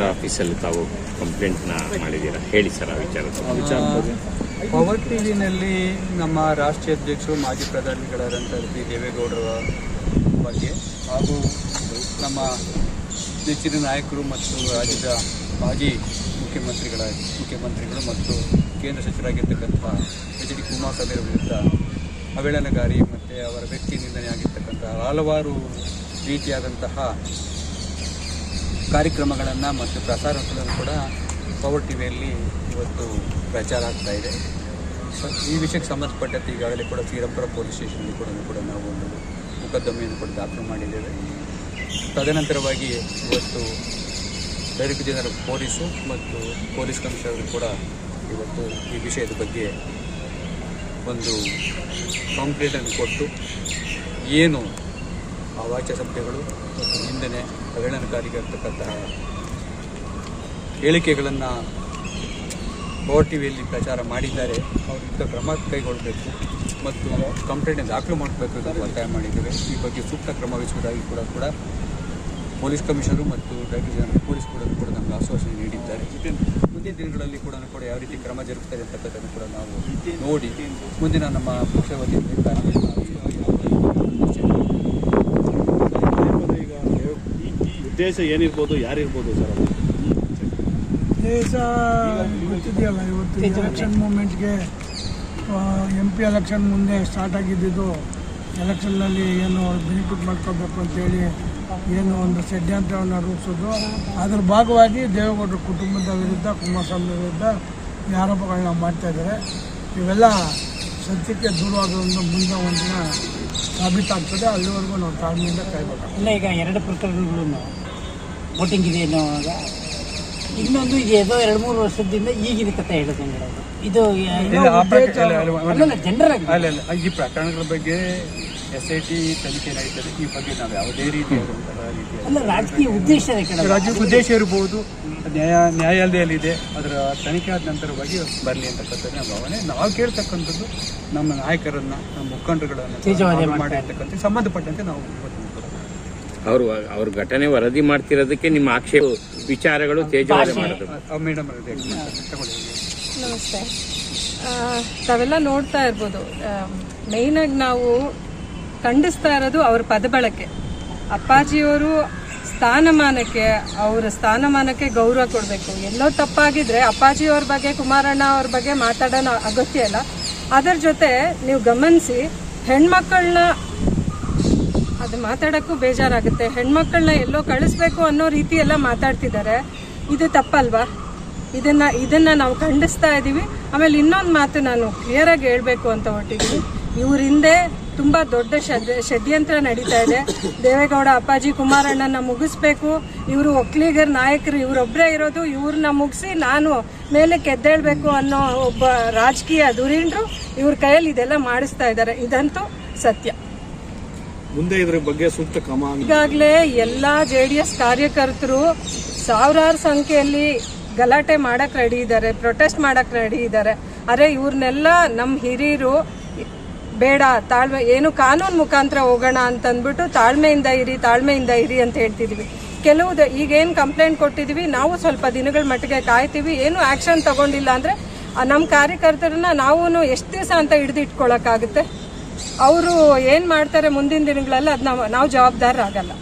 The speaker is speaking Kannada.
ಕಮಿಷನರ್ ಆಫೀಸಲ್ಲಿ ತಾವು ಕಂಪ್ಲೇಂಟ್ನ ಮಾಡಿದ್ದೀರಾ? ಹೇಳಿ ಸರ್ ಆ ವಿಚಾರದ ಪವರ್ ಟಿವಿನಲ್ಲಿ ನಮ್ಮ ರಾಷ್ಟ್ರೀಯ ಅಧ್ಯಕ್ಷರು, ಮಾಜಿ ಪ್ರಧಾನಿಗಳಾದಂಥ ಡಿ ದೇವೇಗೌಡರ ಬಗ್ಗೆ ಹಾಗೂ ನಮ್ಮ ನೆಚ್ಚಿನ ನಾಯಕರು ಮತ್ತು ರಾಜ್ಯದ ಮಾಜಿ ಮುಖ್ಯಮಂತ್ರಿಗಳ, ಮುಖ್ಯಮಂತ್ರಿಗಳು ಮತ್ತು ಕೇಂದ್ರ ಸಚಿವರಾಗಿರ್ತಕ್ಕಂಥ ಎಚ್ ಡಿ ಕುಮಾರಸ್ವಾಮಿ ಅವರ ವಿರುದ್ಧ ಅವಹೇಳನಕಾರಿ ಮತ್ತು ಅವರ ವ್ಯಕ್ತಿ ನಿಂದನೆ ಆಗಿರ್ತಕ್ಕಂಥ ಹಲವಾರು ರೀತಿಯಾದಂತಹ ಕಾರ್ಯಕ್ರಮಗಳನ್ನು ಮತ್ತು ಪ್ರಸಾರಗಳನ್ನು ಕೂಡ ಪವರ್ ಟಿ ವಿಯಲ್ಲಿ ಇವತ್ತು ಪ್ರಚಾರ ಆಗ್ತಾ ಇದೆ. ಈ ವಿಷಯಕ್ಕೆ ಸಂಬಂಧಪಟ್ಟಂತೆ ಈಗಾಗಲೇ ಕೂಡ ಶ್ರೀರಂಪುರ ಪೊಲೀಸ್ ಸ್ಟೇಷನಲ್ಲಿ ಕೂಡ ಕೂಡ ನಾವು ಒಂದು ಮೊಕದ್ದಮೆಯನ್ನು ಕೂಡ ದಾಖಲು ಮಾಡಿದ್ದೇವೆ. ತದನಂತರವಾಗಿ ಇವತ್ತು ಡೈರೆಕ್ಟರ್ ಜನರ ಪೊಲೀಸು ಮತ್ತು ಪೊಲೀಸ್ ಕಮಿಷನರ್ ಕೂಡ ಇವತ್ತು ಈ ವಿಷಯದ ಬಗ್ಗೆ ಒಂದು ಕಂಪ್ಲೇಂಟನ್ನು ಕೊಟ್ಟು ಏನು ಅವಾಚ್ಯ ಸಂಸ್ಥೆಗಳು ಮತ್ತು ನಿಂದನೆ ಅವಹೇಳನಕಾರಿಗಿರ್ತಕ್ಕಂತಹ ಹೇಳಿಕೆಗಳನ್ನು ಪವರ್ ಟಿವಿಯಲ್ಲಿ ಪ್ರಚಾರ ಮಾಡಿದ್ದಾರೆ. ಅವರು ವಿರುದ್ಧ ಕ್ರಮ ಕೈಗೊಳ್ಳಬೇಕು ಮತ್ತು ಕಂಪ್ಲೇಂಟ್ ದಾಖಲು ಮಾಡಬೇಕು ಅಂತ ಒತ್ತಾಯ ಮಾಡಿದ್ದೇವೆ. ಈ ಬಗ್ಗೆ ಸೂಕ್ತ ಕ್ರಮ ವಹಿಸುವುದಾಗಿ ಕೂಡ ಕೂಡ ಪೊಲೀಸ್ ಕಮಿಷನರು ಮತ್ತು ಡೈರೆಕ್ಟರ್ ಜನರಲ್ ಪೊಲೀಸ್ ಕೂಡ ಕೂಡ ನಮಗೆ ಆಶ್ವಾಸನೆ ನೀಡಿದ್ದಾರೆ. ಮುಂದಿನ ದಿನಗಳಲ್ಲಿ ಕೂಡ ಕೂಡ ಯಾವ ರೀತಿ ಕ್ರಮ ಜರುಗುತ್ತದೆ ಅಂತಕ್ಕಂಥದ್ದು ಕೂಡ ನಾವು ನೋಡಿ. ಮುಂದಿನ ನಮ್ಮ ಪಕ್ಷ ಈಗ ಈ ಈ ಉದ್ದೇಶ ಏನಿರ್ಬೋದು ಯಾರಿರ್ಬೋದು ಸರ್ ಅದು? ದೇಶ ಗೊತ್ತಿದೆಯಲ್ಲ ಇವತ್ತು ಎಲೆಕ್ಷನ್ ಮೂಮೆಂಟ್ಗೆ ಎಂ ಪಿ ಎಲೆಕ್ಷನ್ ಮುಂದೆ ಸ್ಟಾರ್ಟ್ ಆಗಿದ್ದಿದ್ದು ಎಲೆಕ್ಷನ್ನಲ್ಲಿ ಏನು ಬೆನಿಫಿಟ್ ಮಾಡ್ಕೋಬೇಕು ಅಂತೇಳಿ ಏನು ಒಂದು ಷಡ್ಯಂತ್ರವನ್ನು ರೂಪಿಸೋದು. ಅದರ ಭಾಗವಾಗಿ ದೇವೇಗೌಡರ ಕುಟುಂಬದ ವಿರುದ್ಧ ಕುಮಾರಸ್ವಾಮಿ ವಿರುದ್ಧ ಈ ಆರೋಪಗಳನ್ನ ಮಾಡ್ತಾಯಿದ್ದಾರೆ ಇವೆಲ್ಲ ಸತ್ಯಕ್ಕೆ ದೂರವಾಗೋದ್ರಿಂದ ಮುಂದೆ ಒಂದಿನ ಸಾಬೀತಾಗ್ತದೆ. ಅಲ್ಲಿವರೆಗೂ ನಾವು ತಾಳ್ಮೆಯಿಂದ ಕಾಯ್ಬೇಕು. ಅಲ್ಲ ಈಗ ಎರಡು ಪ್ರಕರಣಗಳು ವೋಟಿಂಗ್ ಇದೆ ಅನ್ನೋವಾಗ ಇನ್ನೊಂದು ಇದು ಎದೋ ಎರಡು ಮೂರು ವರ್ಷದಿಂದ ಈಗಿನ ಕಥೆ ಹೇಳೋದು ಹೇಳೋದು ಇದು ಜನರಲ್ ಆಗಿ ಈ ಪ್ರಕರಣಗಳ ಬಗ್ಗೆ ಎಸ್ ಐ ಟಿ ತನಿಖೆ ನಡೀತದೆ ಈ ಬಗ್ಗೆ ನಾವು ಯಾವುದೇ ರೀತಿ ರೀತಿಯ ಅಲ್ಲ ರಾಜಕೀಯ ಉದ್ದೇಶ ರಾಜ್ಯ ಉದ್ದೇಶ ಇರಬಹುದು. ನ್ಯಾಯ ನ್ಯಾಯಾಲಯದಲ್ಲಿದೆ. ಅದರ ತನಿಖೆ ಆದ ನಂತರವಾಗಿ ಬರಲಿ ಅಂತಕ್ಕಂಥದ್ದು ನಮ್ಮ ಭಾವನೆ. ನಾವು ಕೇಳ್ತಕ್ಕಂಥದ್ದು ನಮ್ಮ ನಾಯಕರನ್ನು ನಮ್ಮ ಮುಖಂಡರುಗಳನ್ನು ಮಾಡ್ತಾರೆ. ಮಾಡಿರ್ತಕ್ಕಂಥ ಸಂಬಂಧಪಟ್ಟಂತೆ ನಾವು ಅವರು ಅವ್ರ ಘಟನೆ ವರದಿ ಮಾಡ್ತಿರೋದಕ್ಕೆ ನಿಮ್ಮ ಆಕ್ಷೇಪ ವಿಚಾರಗಳು ತೇಜವಾಗಿ ಮಾಡೋದು ನಮಸ್ತೆ. ತಾವೆಲ್ಲ ನೋಡ್ತಾ ಇರ್ಬೋದು. ಮೇಯ್ನಾಗಿ ನಾವು ಖಂಡಿಸ್ತಾ ಇರೋದು ಅವ್ರ ಪದಬಳಕೆ. ಅಪ್ಪಾಜಿಯವರು ಸ್ಥಾನಮಾನಕ್ಕೆ ಅವರ ಸ್ಥಾನಮಾನಕ್ಕೆ ಗೌರವ ಕೊಡಬೇಕು. ಎಲ್ಲೋ ತಪ್ಪಾಗಿದ್ರೆ ಅಪ್ಪಾಜಿಯವ್ರ ಬಗ್ಗೆ ಕುಮಾರಣ್ಣ ಅವ್ರ ಬಗ್ಗೆ ಮಾತಾಡೋಣ ಅಗತ್ಯ ಇಲ್ಲ. ಅದರ ಜೊತೆ ನೀವು ಗಮನಿಸಿ ಹೆಣ್ಮಕ್ಕಳನ್ನ ಅದು ಮಾತಾಡೋಕ್ಕೂ ಬೇಜಾರಾಗುತ್ತೆ. ಹೆಣ್ಮಕ್ಳನ್ನ ಎಲ್ಲೋ ಕಳಿಸ್ಬೇಕು ಅನ್ನೋ ರೀತಿ ಎಲ್ಲ ಮಾತಾಡ್ತಿದ್ದಾರೆ. ಇದು ತಪ್ಪಲ್ವಾ? ಇದನ್ನ ಇದನ್ನ ನಾವು ಖಂಡಿಸ್ತಾ ಇದ್ದೀವಿ ಆಮೇಲೆ ಇನ್ನೊಂದು ಮಾತು ನಾನು ಕ್ಲಿಯರ್ ಆಗಿ ಹೇಳ್ಬೇಕು ಅಂತ ಹೊರಟಿದ್ದೀನಿ ಇವ್ರ ಹಿಂದೆ ತುಂಬಾ ದೊಡ್ಡ ಷಡ್, ಷಡ್ಯಂತ್ರ ನಡೀತಾ ಇದೆ. ದೇವೇಗೌಡ ಅಪ್ಪಾಜಿ ಕುಮಾರಣ್ಣನ ಮುಗಿಸ್ಬೇಕು. ಇವರು ಒಕ್ಕಲಿಗರ ನಾಯಕರು ಇವರೊಬ್ಬರೇ ಇರೋದು ಇವ್ರನ್ನ ಮುಗಿಸಿ ನಾನು ಮೇಲೆ ಕೆದ್ದೇಳ್ಬೇಕು ಅನ್ನೋ ಒಬ್ಬ ರಾಜಕೀಯ ಧುರೀಣರು ಇವ್ರ ಕೈಯಲ್ಲಿ ಇದೆಲ್ಲ ಮಾಡಿಸ್ತಾ ಇದ್ದಾರೆ. ಇದಂತೂ ಸತ್ಯ. ಮುಂದೆ ಇದ್ರ ಬಗ್ಗೆ ಸೂಕ್ತ ಕ್ರಮ ಈಗಾಗಲೇ ಎಲ್ಲಾ ಜೆ ಡಿ ಎಸ್ ಕಾರ್ಯಕರ್ತರು ಸಾವಿರಾರು ಸಂಖ್ಯೆಯಲ್ಲಿ ಗಲಾಟೆ ಮಾಡಕ್ ರೆಡಿ ಇದ್ದಾರೆ ಪ್ರೊಟೆಸ್ಟ್ ಮಾಡಕ್ ರೆಡಿ ಇದ್ದಾರೆ. ಅರೆ ಇವ್ರನ್ನೆಲ್ಲ ನಮ್ಮ ಹಿರಿಯರು, ಬೇಡ, ತಾಳ್ಮೆ, ಏನು ಕಾನೂನು ಮುಖಾಂತರ ಹೋಗೋಣ ಅಂತಂದ್ಬಿಟ್ಟು ತಾಳ್ಮೆಯಿಂದ ಇರಿ ತಾಳ್ಮೆಯಿಂದ ಇರಿ ಅಂತ ಹೇಳ್ತಿದೀವಿ. ಕೆಲವು ಈಗೇನು ಕಂಪ್ಲೇಂಟ್ ಕೊಟ್ಟಿದೀವಿ, ನಾವು ಸ್ವಲ್ಪ ದಿನಗಳ ಮಟ್ಟಿಗೆ ಕಾಯ್ತೀವಿ, ಏನು ಆಕ್ಷನ್ ತಗೊಂಡಿಲ್ಲ ಅಂದ್ರೆ ನಮ್ಮ ಕಾರ್ಯಕರ್ತರನ್ನ ನಾವು ಎಷ್ಟು ದಿವಸ ಅಂತ ಹಿಡಿದಿಟ್ಕೊಳ್ಳೋಕ್ಕಾಗುತ್ತೆ ಅವರು ಏನು ಮಾಡ್ತಾರೆ ಮುಂದಿನ ದಿನಗಳಲ್ಲಿ ಅದು ನಾವು ನಾವು ಜವಾಬ್ದಾರರಾಗಲ್ಲ.